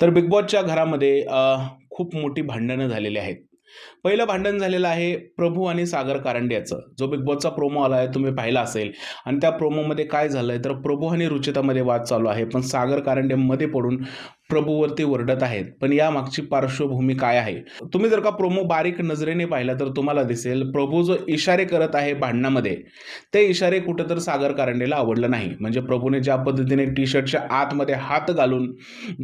तर बिग बॉसच्या घरामध्ये खूप मोठी भांडणं झालेली आहेत. पहिलं भांडण झालेलं आहे प्रभू आणि सागर कारंडे याचं जो बिग बॉसचा प्रोमो आला आहे तुम्ही पाहिला असेल. आणि त्या प्रोमोमध्ये काय झालं आहे तर प्रभू आणि रुचितामध्ये वाद चालू आहे. पण सागर कारंडे मध्ये पडून प्रभूवरती ओरडत आहेत. पण या मागची पार्श्वभूमी काय आहे? तुम्ही जर का प्रोमो बारीक नजरेने पाहिला तर तुम्हाला दिसेल प्रभू जो इशारे करत आहे भांडणामध्ये ते इशारे कुठं तर सागर कारंडेला आवडलं नाही. म्हणजे प्रभूने ज्या पद्धतीने टी शर्टच्या आतमध्ये हात घालून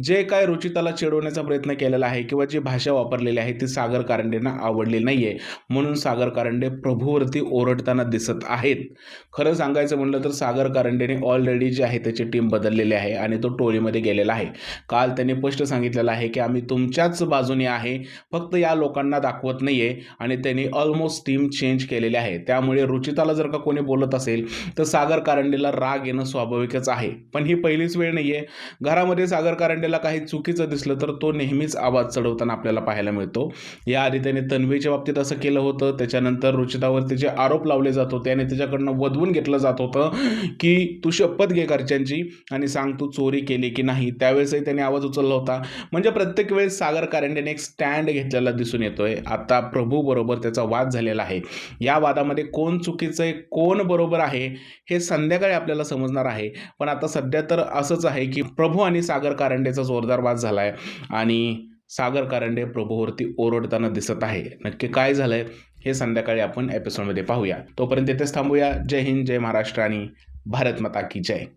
जे काय रुचिताला चिडवण्याचा प्रयत्न केलेला आहे किंवा जी भाषा वापरलेली आहे ती सागर कारंडेंना आवडली नाही आहे म्हणून सागर कारंडे प्रभूवरती ओरडताना दिसत आहेत. खरं सांगायचं म्हणलं तर सागर कारंडेने ऑलरेडी जे आहे त्याची टीम बदललेली आहे आणि तो टोळीमध्ये गेलेला आहे. काल त्यांनी स्पष्ट सांगितलेलं आहे की आम्ही तुमच्याच बाजूने आहे फक्त या लोकांना दाखवत नाही आहे आणि त्यांनी ऑलमोस्ट टीम चेंज केलेली आहे. त्यामुळे रुचिताला जर का कोणी बोलत असेल तर सागर कारंडेला राग येणं स्वाभाविकच आहे. पण ही पहिलीच वेळ नाही आहे घरामध्ये सागर कारंडेला काही चुकीचं दिसलं तर तो नेहमीच आवाज चढवताना आपल्याला पाहायला मिळतो. याआधी त्याने तन्वीच्या बाबतीत असं केलं होतं. त्याच्यानंतर रुचितावर त्याचे आरोप लावले जात होते आणि त्याच्याकडनं वधवून घेतलं जात होतं की तू शपथ घे घरच्यांची आणि सांग तू चोरी केली की नाही. त्यावेळेसही त्याने आवाज उचलला होता. म्हणजे प्रत्येक वेळेस सागर कारंडेने एक स्टँड घेतलेला दिसून येतोय. आता प्रभू बरोबर त्याचा वाद झालेला आहे. या वादामध्ये कोण चुकीचं आहे कोण बरोबर आहे हे संध्याकाळी आपल्याला समजणार आहे. पण आता सध्या तर असंच आहे की प्रभू आणि सागर कारंडेचा जोरदार वाद झाला आहे आणि सागर कारंडे प्रभूवरती ओरडताना दिसत आहे. नक्की काय झालंय हे संध्याकाळी आपण एपिसोडमध्ये पाहूया. तोपर्यंत इथेच थांबूया. जय हिंद जय महाराष्ट्र आणि भारत माता की जय.